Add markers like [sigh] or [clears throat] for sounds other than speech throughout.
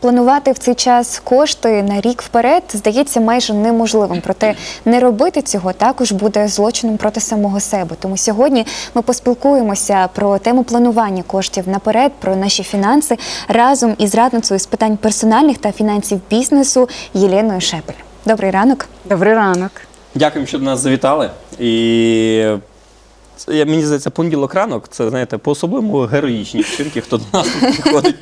Планувати в цей час кошти на рік вперед здається майже неможливим. Проте не робити цього також буде злочином проти самого себе. Тому сьогодні ми поспілкуємося про тему планування коштів наперед, про наші фінанси разом із радницею з питань персональних та фінансів бізнесу Єленою Шепель. Добрий ранок. Добрий ранок. Дякуємо, що до нас завітали. І я- мені здається, понеділок ранок це знаєте, по-особливому героїчні вчинки, хто до нас тут приходить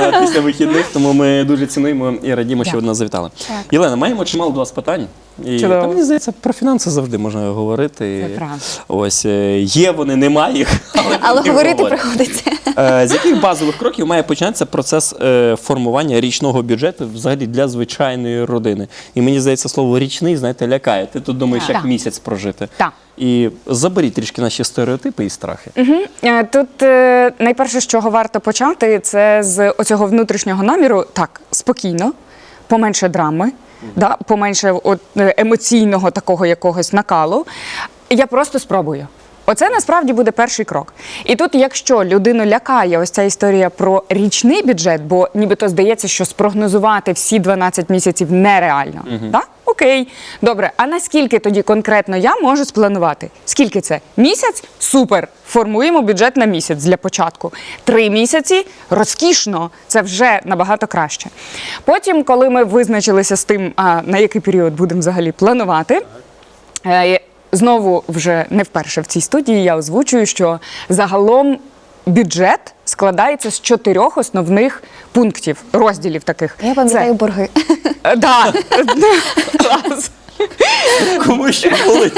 е, після вихідних. Тому ми дуже цінуємо і радімо, що ви до нас завітали. Так. Єлена, маємо чимало до вас питань. І Чудово. та, мені здається, про фінанси завжди можна говорити. Це правда. Ось е, є вони, немає їх. Але, Але говорити говорять. приходиться. Е, З яких базових кроків має починатися процес е, формування річного бюджету взагалі для звичайної родини? І мені здається, слово річний, знаєте, лякає. Ти тут думаєш, як місяць прожити. Так. І заберіть трішки наші стереотипи і страхи. Е, Тут найперше, з чого варто почати, це з оцього внутрішнього наміру. Так, спокійно, поменше драми, да, поменше от, емоційного такого якогось накалу. Я просто спробую. Оце насправді буде перший крок. І тут, якщо людину лякає ось ця історія про річний бюджет, бо нібито здається, що спрогнозувати всі 12 місяців нереально. Да? Окей, добре. А наскільки тоді конкретно я можу спланувати? Скільки це? Місяць? Супер. Формуємо бюджет на місяць для початку. Три місяці розкішно, це вже набагато краще. Потім, коли ми визначилися з тим, на який період будемо взагалі планувати. Е, Знову вже не вперше в цій студії я озвучую, що загалом бюджет складається з чотирьох основних пунктів, розділів таких. Я пам'ятаю борги. Е, Да. Клас. Кому ще були?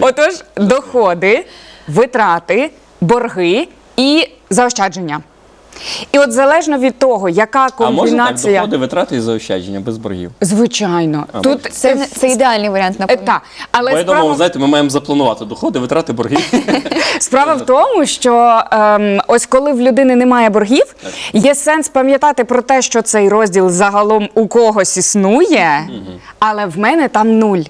Отож, доходи, витрати, борги і заощадження. І от залежно від того, яка А можна так доходи, витрати і заощадження без боргів? Звичайно, А, тут Це, це ідеальний варіант, Е, напевно. та, але Бо я справа... думав, знаєте, ми маємо запланувати доходи, витрати, борги. [laughs] Справа в тому, що ем, ось коли в людини немає боргів, є сенс пам'ятати про те, що цей розділ загалом у когось існує, але в мене там нуль.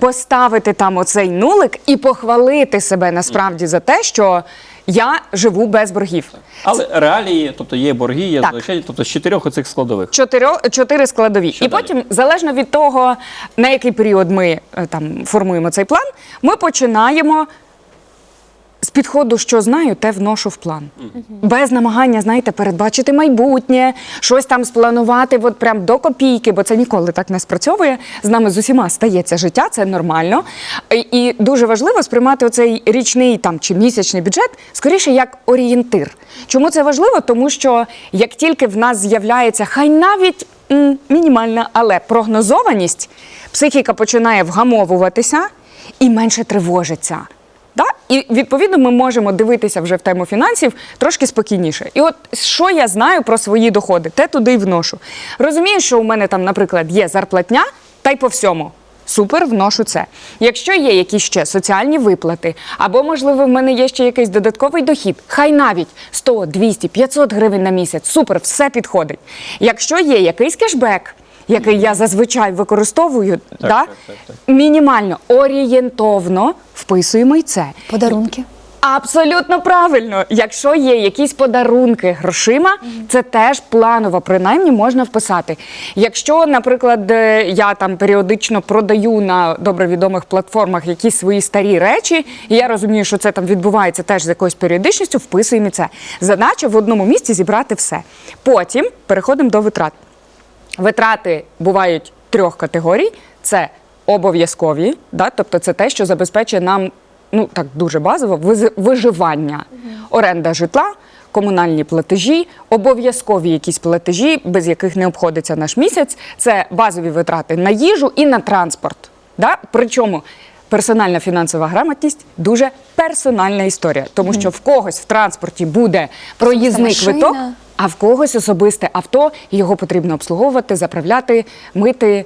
Поставити там оцей нулик і похвалити себе насправді за те, що я живу без боргів. Але реалії, тобто є борги, є Так. тобто з чотирьох оцих складових. Чотирьох, чотири складові. Що і далі? потім, залежно від того, на який період ми е, там формуємо цей план, ми починаємо з підходу, що знаю, те вношу в план. Без намагання, знаєте, передбачити майбутнє, щось там спланувати от прям до копійки, бо це ніколи так не спрацьовує. З нами з усіма стається життя, це нормально. І, дуже важливо сприймати оцей річний там чи місячний бюджет скоріше як орієнтир. Чому це важливо? Тому що як тільки в нас з'являється, хай навіть мінімальна, але прогнозованість, психіка починає вгамовуватися і менше тривожиться. Да? І відповідно ми можемо дивитися вже в тему фінансів трошки спокійніше. І от що я знаю про свої доходи, те туди й вношу. Розумію, що у мене там, наприклад, є зарплатня, та й по всьому. Супер, вношу це. Якщо є якісь ще соціальні виплати, або, можливо, в мене є ще якийсь додатковий дохід, хай навіть 100, 200, 500 гривень на місяць, супер, все підходить. Якщо є якийсь кешбек, який я зазвичай використовую, да, так, так, так. мінімально орієнтовно вписуємо й це. Подарунки. Абсолютно правильно. Якщо є якісь подарунки грошима, це теж планово, принаймні можна вписати. Якщо, наприклад, е, я там періодично продаю на добре відомих платформах якісь свої старі речі, і я розумію, що це там відбувається теж з якоюсь періодичністю, вписуємо і це. Задача в одному місці зібрати все. Потім переходимо до витрат. Витрати бувають трьох категорій: це обов'язкові, да? тобто це те, що забезпечує нам ну так дуже базово виживання, оренда житла. Комунальні платежі, обов'язкові якісь платежі, без яких не обходиться наш місяць. Це базові витрати на їжу і на транспорт. Да? Причому персональна фінансова грамотність дуже персональна історія, тому що в когось в транспорті буде проїзний квиток, а в когось особисте авто, його потрібно обслуговувати, заправляти, мити,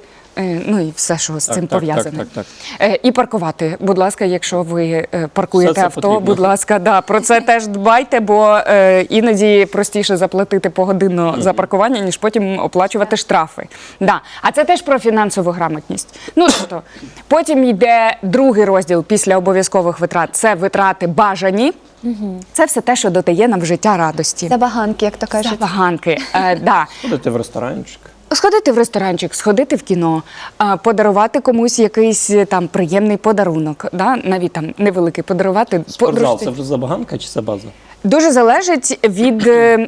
ну і все, що з Так, цим так, пов'язане. так, так, Е, І паркувати, будь ласка, якщо ви е, паркуєте авто, потрібно. будь ласка, да, про це [laughs] теж дбайте, бо е, іноді простіше заплатити погодинно за паркування, ніж потім оплачувати штрафи. Да. А це теж про фінансову грамотність. Ну тобто, потім йде другий розділ після обов'язкових витрат. Це витрати бажані. Це все те, що додає нам в життя радості. Забаганки, як то кажуть. Забаганки. Е, да. Ходите в ресторанчик. Сходити в ресторанчик, сходити в кіно, подарувати комусь якийсь е, там приємний подарунок, да? навіть там невеликий подарувати. Спортзал це вже забаганка чи це база? Дуже залежить від е,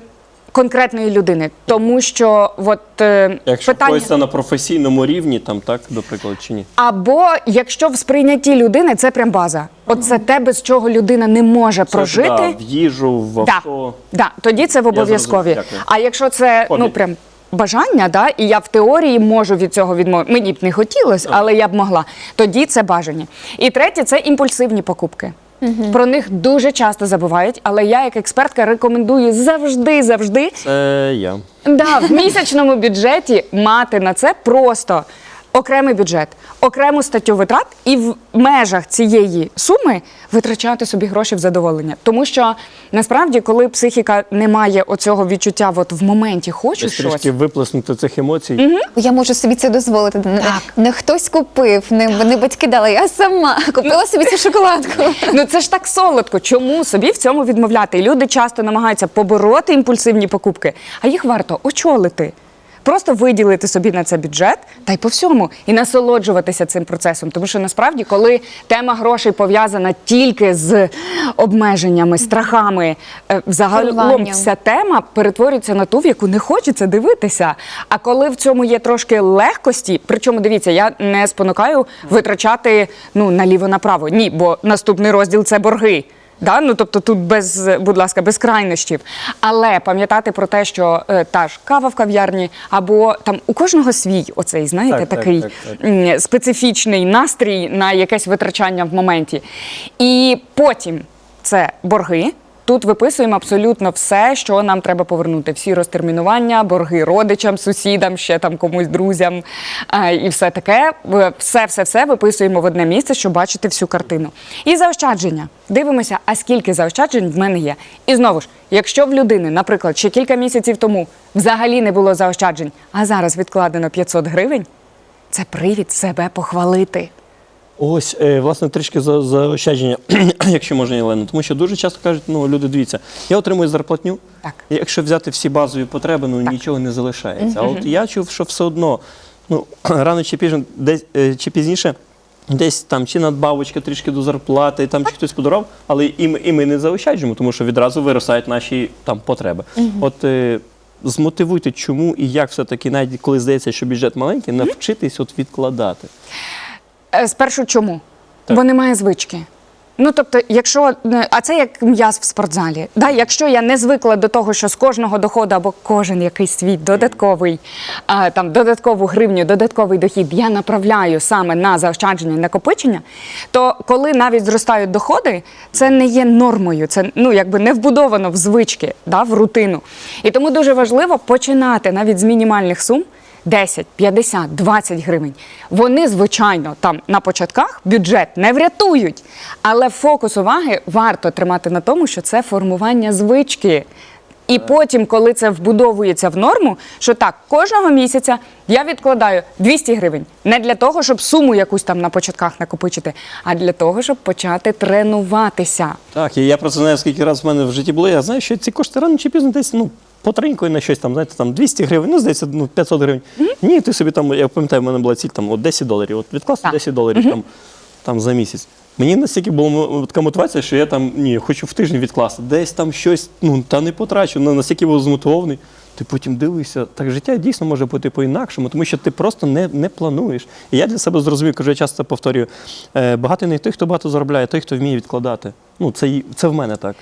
конкретної людини, тому що от, е, Якщо питання. когось це на професійному рівні, там так, до прикладу, чи ні? Або якщо в сприйнятті людини це прям база. От це те, без чого людина не може Це, прожити. да, в їжу, в авто. да, тоді це в обов'язкові. А якщо це Хобі. ну прям бажання, да, і я в теорії можу від цього відмовити. Мені б не хотілося, але я б могла. Тоді це бажання. І третє це імпульсивні покупки. Про них дуже часто забувають, але я, як експертка, рекомендую завжди, завжди Це я. Да, в місячному бюджеті мати на це просто окремий бюджет, окрему статтю витрат і в межах цієї суми витрачати собі гроші в задоволення. Тому що насправді, коли психіка не має оцього відчуття, от в моменті хочу Десь щось. трішки виплеснути цих емоцій. Я можу собі це дозволити. Не, Так. не хтось купив, не, не батьки дали. Я сама купила собі цю шоколадку. Ну це ж так солодко. Чому собі в цьому відмовляти? І люди часто намагаються побороти імпульсивні покупки, а їх варто очолити. Просто виділити собі на це бюджет та й по всьому і насолоджуватися цим процесом. Тому що насправді, коли тема грошей пов'язана тільки з обмеженнями, страхами, е, взагалом вся тема перетворюється на ту, в яку не хочеться дивитися. А коли в цьому є трошки легкості, причому дивіться, я не спонукаю витрачати ну наліво-направо. Ні, бо наступний розділ це борги. Да? Ну, тобто тут без, будь ласка, без крайнощів. Але пам'ятати про те, що е, та ж кава в кав'ярні, або там у кожного свій оцей, знаєте, Так, так, такий так, так. так. специфічний настрій на якесь витрачання в моменті. І потім це борги. Тут виписуємо абсолютно все, що нам треба повернути. Всі розтермінування, борги родичам, сусідам, ще там комусь друзям е, і все таке. Все, все, все виписуємо в одне місце, щоб бачити всю картину. І заощадження. Дивимося, а скільки заощаджень в мене є. І знову ж, якщо в людини, наприклад, ще кілька місяців тому взагалі не було заощаджень, а зараз відкладено 500 гривень, це привід себе похвалити. Ось, е, власне, трішки за, заощадження, [clears throat] якщо можна, Єлена. Тому що дуже часто кажуть, ну, люди, дивіться, я отримую зарплатню, Так. і якщо взяти всі базові потреби, ну нічого не залишається. А от я чув, що все одно, ну, [clears throat] рано чи пізніше, десь, е, чи пізніше, десь там чи надбавочка трішки до зарплати, там чи хтось подарував, але і ми, і ми не заощаджуємо, тому що відразу виростають наші там потреби. От е, змотивуйте, чому і як все-таки, навіть коли здається, що бюджет маленький, навчитись от відкладати. Е, Спершу чому? Так. Бо немає звички. Ну, тобто, якщо а це як м'яз в спортзалі. Да? Якщо я не звикла до того, що з кожного доходу або кожен якийсь свій додатковий а, там додаткову гривню, додатковий дохід я направляю саме на заощадження накопичення, то коли навіть зростають доходи, це не є нормою, це ну якби не вбудовано в звички, да, в рутину. І тому дуже важливо починати навіть з мінімальних сум. 10, 50, 20 гривень. Вони, звичайно, там на початках бюджет не врятують, але фокус уваги варто тримати на тому, що це формування звички. І потім, коли це вбудовується в норму, що так, кожного місяця я відкладаю 200 гривень не для того, щоб суму якусь там на початках накопичити, а для того, щоб почати тренуватися. Так, і я просто знаю, скільки разів в мене в житті було. Я знаю, що ці кошти рано чи пізно десь ну, потринькою на щось там, знаєте, там 200 гривень, ну, здається, ну, 500 гривень. Ні, ти собі там, я пам'ятаю, в мене була ціль там, от 10 доларів. От відкласти Так. 10 доларів там, там за місяць. Мені настільки була така мотивація, що я там ні, хочу в тиждень відкласти. Десь там щось, ну та не потрачу. Ну, настільки був змотивований. Ти потім дивишся, так життя дійсно може бути по-інакшому, тому що ти просто не, не плануєш. І я для себе зрозумів, кажу, я часто це повторюю. Е, багатий не той, хто багато заробляє, а той, хто вміє відкладати. Ну, це, це в мене так.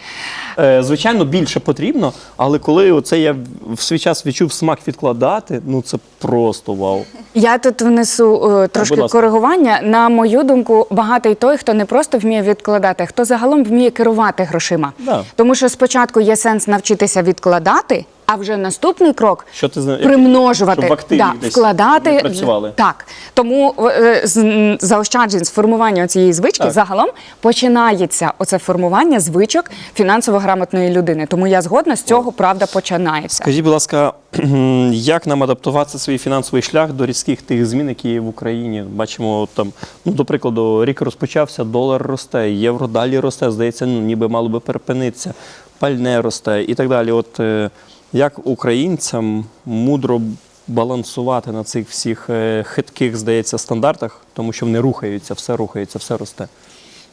Е, звичайно, більше потрібно, але коли оце я в свій час відчув смак відкладати, ну це просто вау. Я тут внесу е, трошки будь коригування. На мою думку, багатий той, хто не просто вміє відкладати, хто загалом вміє керувати грошима. Да. Тому що спочатку є сенс навчитися відкладати, а вже наступний крок Що ти зна- примножувати, щоб в активі да, десь вкладати працювали. Так тому е, з заощаджень з формування цієї звички Так. загалом починається оце формування звичок фінансово грамотної людини. Тому я згодна з цього правда починається. Скажіть, будь ласка, [clears throat] як нам адаптувати свій фінансовий шлях до різких тих змін, які є в Україні? Бачимо, там, ну, до прикладу, рік розпочався, долар росте, євро далі росте, здається, ну, ніби мало би перепинитися, пальне росте і так далі. От е, як українцям мудро балансувати на цих всіх е, хитких, здається, стандартах, тому що вони рухаються, все рухається, все росте.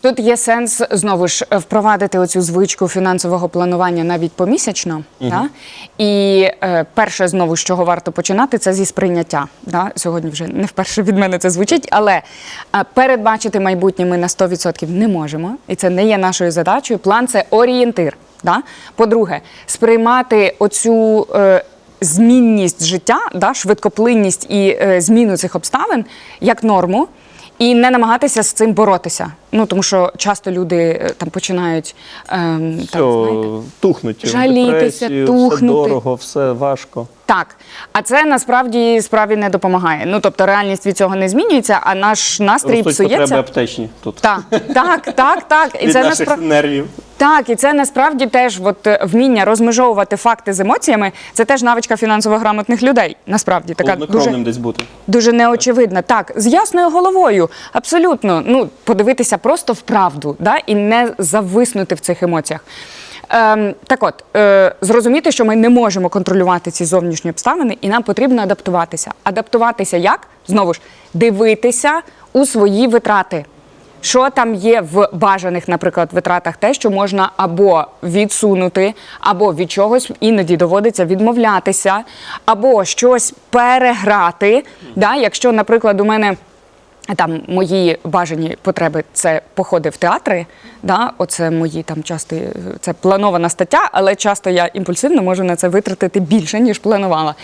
Тут є сенс знову ж впровадити оцю звичку фінансового планування навіть помісячно. Да? І е, перше, знову з чого варто починати, це зі сприйняття. Да? Сьогодні вже не вперше від мене це звучить, але е, передбачити майбутнє ми на 100% не можемо, і це не є нашою задачею. План це орієнтир. Да? По-друге, сприймати оцю. Е, Змінність життя, да, швидкоплинність і е, зміну цих обставин як норму, і не намагатися з цим боротися. Ну тому що часто люди е, там починають ем, Все, так, знаєте, тухнуть. в жалітися, депресію, тухнути. Все дорого, все важко. так. А це насправді справі не допомагає. Ну тобто реальність від цього не змінюється, а наш настрій Ростуть потреби псується. аптечні тут. Так, так, так, так. І Від це наших насправді. нервів. Так, і це насправді теж от, е, вміння розмежовувати факти з емоціями. Це теж навичка фінансово грамотних людей. Насправді така дуже, десь бути. дуже неочевидна. Так, з ясною головою, абсолютно. Ну, подивитися просто в правду, да, і не зависнути в цих емоціях. Ем, так от, е, зрозуміти, що ми не можемо контролювати ці зовнішні обставини, і нам потрібно адаптуватися. Адаптуватися як? Знову ж, дивитися у свої витрати. Що там є в бажаних, наприклад, витратах, те, що можна або відсунути, або від чогось іноді доводиться відмовлятися, або щось переграти. Да? Якщо, наприклад, у мене там мої бажані потреби це походи в театри. Да? Оце мої там часто це планована стаття, але часто я імпульсивно можу на це витратити більше, ніж планувала.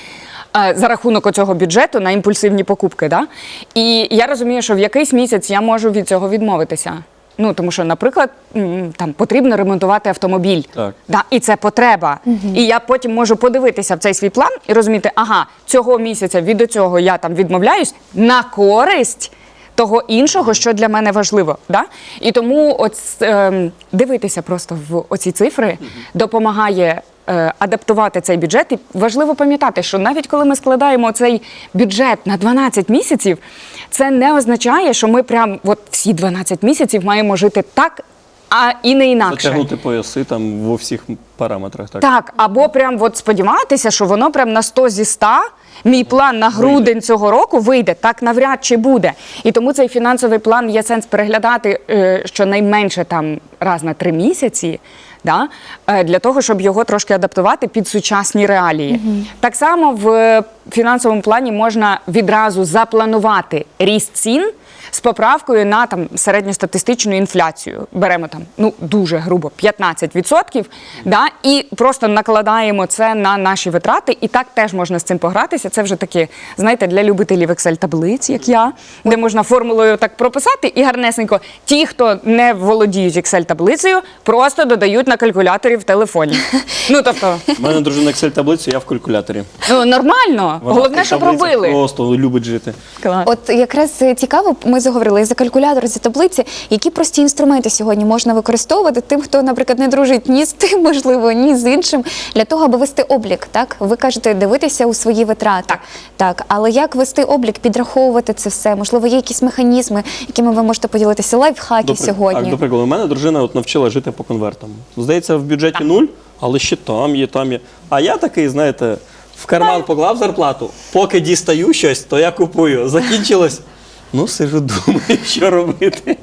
Е, За рахунок цього бюджету на імпульсивні покупки. Да? І я розумію, що в якийсь місяць я можу від цього відмовитися. Ну, тому що, наприклад, там потрібно ремонтувати автомобіль. Так. Да, і це потреба. І я потім можу подивитися в цей свій план і розуміти, ага, цього місяця від цього я там відмовляюсь на користь того іншого, що для мене важливо. Да? І тому от, ем, дивитися просто в оці цифри допомагає. е, Адаптувати цей бюджет і важливо пам'ятати, що навіть коли ми складаємо цей бюджет на 12 місяців, це не означає, що ми прям от всі 12 місяців маємо жити так, а і не інакше. Затягнути пояси там во всіх параметрах. Так. Так, або прям от сподіватися, що воно прям на 100 зі 100, мій план на грудень цього року вийде, так навряд чи буде. І тому цей фінансовий план є сенс переглядати е, щонайменше там раз на три місяці. Да? е, Для того, щоб його трошки адаптувати під сучасні реалії. Так само в фінансовому плані можна відразу запланувати ріст цін з поправкою на там середньостатистичну інфляцію. Беремо там ну дуже грубо 15%, да, і просто накладаємо це на наші витрати. І так теж можна з цим погратися. Це вже таке, знаєте, для любителів Excel таблиць, як я, де можна формулою так прописати і гарнесенько. Ті, хто не володіють Excel таблицею, просто додають на калькуляторі в телефоні. [laughs] Ну тобто, У мене дружина Excel таблицю, я в калькуляторі. ну нормально. Вона Головне, щоб таблицях робили. Просто любить жити. Клас. От якраз цікаво, ми заговорили і за калькулятор, і за таблиці. Які прості інструменти сьогодні можна використовувати тим, хто, наприклад, не дружить ні з тим, можливо, ні з іншим, для того, аби вести облік. Так, ви кажете, дивитися у свої витрати. Так. так. Але як вести облік, підраховувати це все? Можливо, є якісь механізми, якими ви можете поділитися лайфхаки До сьогодні? Так, до прикладу, у мене дружина от навчила жити по конвертам. Здається, в бюджеті нуль, але ще там є, там є. А я такий, знаєте, в карман поклав зарплату, поки дістаю щось, то я купую. Закінчилось. Ну, сижу, [laughs] думаю, що робити.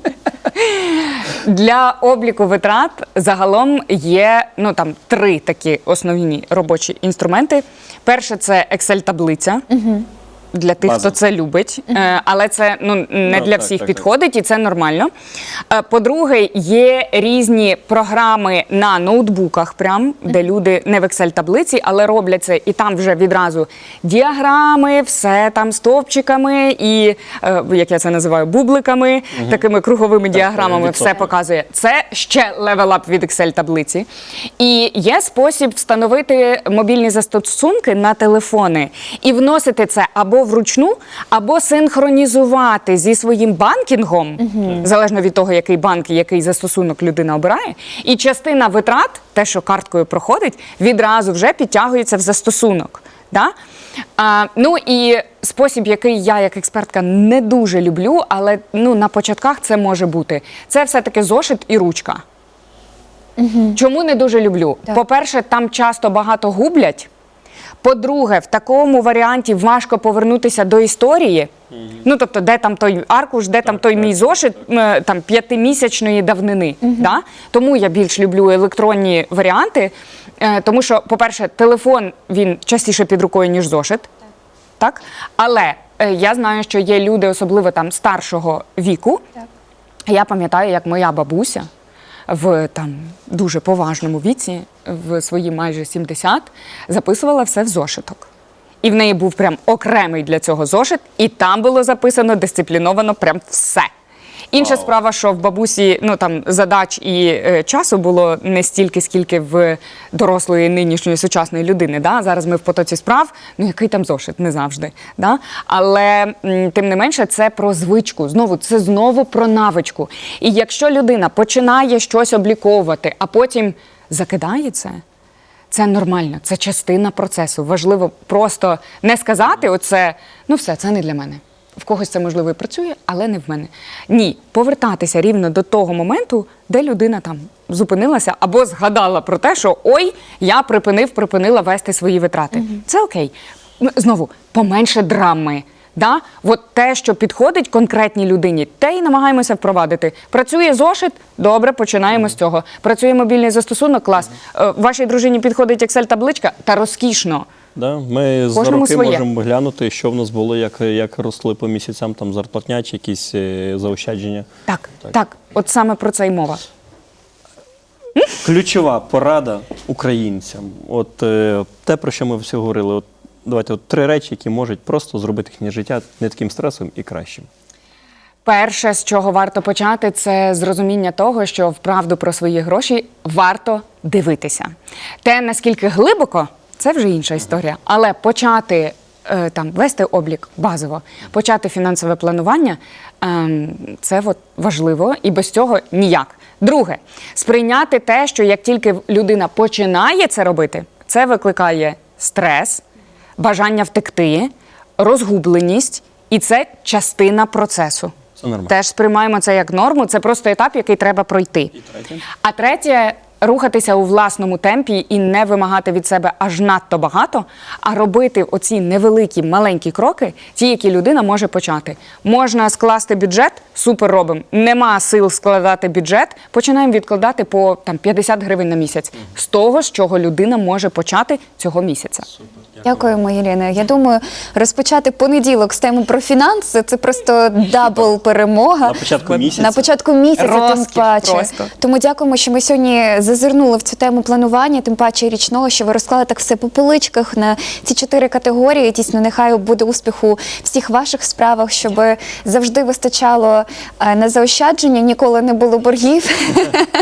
Для обліку витрат загалом є ну там три такі основні робочі інструменти. Перше це Excel-таблиця. Для тих, База. хто це любить, е, але це ну не Ну, для так, всіх так, так. підходить, і це нормально. Е, По-друге, є різні програми на ноутбуках, прям де люди не в Excel-таблиці, але роблять це, і там вже відразу діаграми, все там стовпчиками і е, як я це називаю, бубликами, такими круговими діаграмами, все показує. Це ще левелап від Excel-таблиці. І є спосіб встановити мобільні застосунки на телефони і вносити це або вручну, або синхронізувати зі своїм банкінгом, залежно від того, який банк і який застосунок людина обирає. І частина витрат, те, що карткою проходить, відразу вже підтягується в застосунок. Да? А, ну і спосіб, який я як експертка не дуже люблю, але ну, на початках це може бути. Це все-таки зошит і ручка. Чому не дуже люблю? По-перше, там часто багато гублять. По-друге, в такому варіанті важко повернутися до історії. Ну, тобто, де там той аркуш, де там той мій зошит е, там, п'ятимісячної давнини. Да? Тому я більш люблю електронні варіанти. Е, тому що, по-перше, телефон він частіше під рукою, ніж зошит. Так? Але е, я знаю, що є люди, особливо там старшого віку. Так. Я пам'ятаю, як моя бабуся в там дуже поважному віці, в свої майже 70, записувала все в зошиток. І в неї був прям окремий для цього зошит, і там було записано дисципліновано прям все. Інша справа, що в бабусі ну там задач і е, часу було не стільки, скільки в дорослої нинішньої сучасної людини. Да? Зараз ми в потоці справ. Ну який там зошит, не завжди. Да? Але м, тим не менше, це про звичку. Знову це знову про навичку. І якщо людина починає щось обліковувати, а потім закидає це. Це нормально, це частина процесу. Важливо просто не сказати оце, ну все, це не для мене. В когось це можливо і працює, але не в мене. Ні, повертатися рівно до того моменту, де людина там зупинилася або згадала про те, що ой, я припинив, припинила вести свої витрати. Це окей. Знову поменше драми. Да? От те, що підходить конкретній людині, те і намагаємося впровадити. Працює зошит, добре, починаємо з цього. Працює мобільний застосунок, клас. Е, Вашій дружині підходить Excel-табличка та розкішно. Да, ми за роки своє. можемо глянути, що в нас було, як, як росли по місяцям там зарплатня чи якісь е, заощадження. Так, так, от саме про це й мова. Ключова порада українцям. От е, те, про що ми всі говорили. От, давайте от три речі, які можуть просто зробити їхнє життя не таким стресовим і кращим. Перше, з чого варто почати, це зрозуміння того, що вправду про свої гроші варто дивитися. Те, наскільки глибоко, це вже інша історія. Але почати е, там вести облік базово, почати фінансове планування ем, це от важливо, і без цього ніяк. Друге, сприйняти те, що як тільки людина починає це робити, це викликає стрес, бажання втекти, розгубленість, і це частина процесу. Це нормально. Теж сприймаємо це як норму, це просто етап, який треба пройти. третє? А третє рухатися у власному темпі і не вимагати від себе аж надто багато, а робити оці невеликі маленькі кроки, ті, які людина може почати. Можна скласти бюджет, супер робимо. Нема сил складати бюджет, починаємо відкладати по там 50 гривень на місяць з того, з чого людина може почати цього місяця. Дякуємо, Єліна. Я думаю, розпочати понеділок з теми про фінанси це просто дабл [laughs] перемога. На початку місяця. На початку місяця, тим паче. просто. Тому дякуємо, що ми сьогодні зазирнули в цю тему планування, тим паче річного, що ви розклали так все по поличках на ці чотири категорії. Дійсно, нехай буде успіху всіх ваших справах, щоб завжди вистачало е, на заощадження, ніколи не було боргів.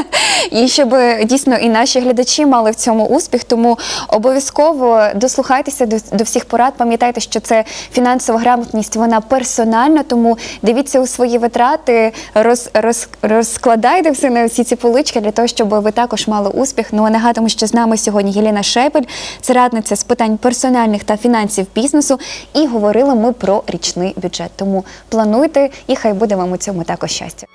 [laughs] І щоб дійсно і наші глядачі мали в цьому успіх. Тому обов'язково дослухайтеся до, до всіх порад. Пам'ятайте, що це фінансова грамотність, вона персональна, тому дивіться у свої витрати, роз, роз, розкладайте все на всі ці полички для того, щоб ви також мали успіх. Ну а нагадуємо, що з нами сьогодні Єліна Шепель, це радниця з питань персональних та фінансів бізнесу. І говорили ми про річний бюджет. Тому плануйте і хай буде вам у цьому також щастя.